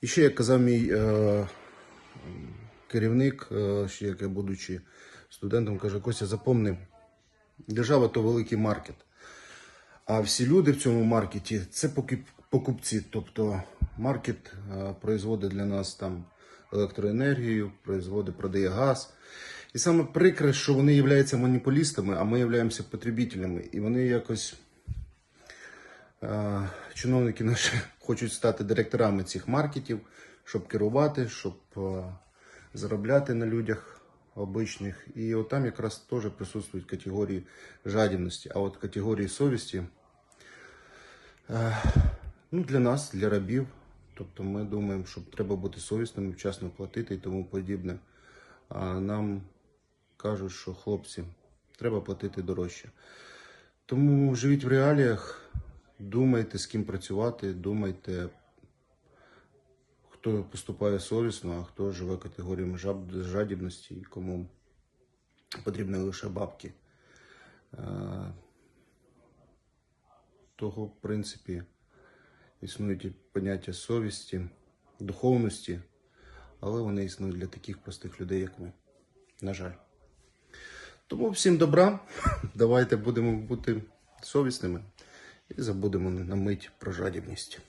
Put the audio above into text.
І ще, як казав мій е, керівник, е, ще як я будучи студентом, каже, Костя, запомни, держава то великий маркет. А всі люди в цьому маркеті це покупці. Тобто маркет е, производить для нас там електроенергію, производить, продає газ. І саме прикре, що вони являються монополістами, а ми являємося потребителями. І вони якось чиновники наші хочуть стати директорами цих маркетів, щоб керувати, щоб заробляти на людях обичних. І от там якраз теж присутствують категорії жадібності. А от категорії совісті ну, для нас, для рабів. Тобто ми думаємо, що треба бути совісними, вчасно платити і тому подібне. А нам кажуть, що хлопці, треба платити дорожче. Тому живіть в реаліях, думайте, з ким працювати, думайте, хто поступає совісно, а хто живе категоріями жадібності і кому потрібні лише бабки. Е, Того, в принципі, існують і поняття совісті, духовності, але вони існують для таких простих людей, як ми. На жаль. Тому всім добра. Давайте будемо бути совісними і забудемо на мить про жадібність.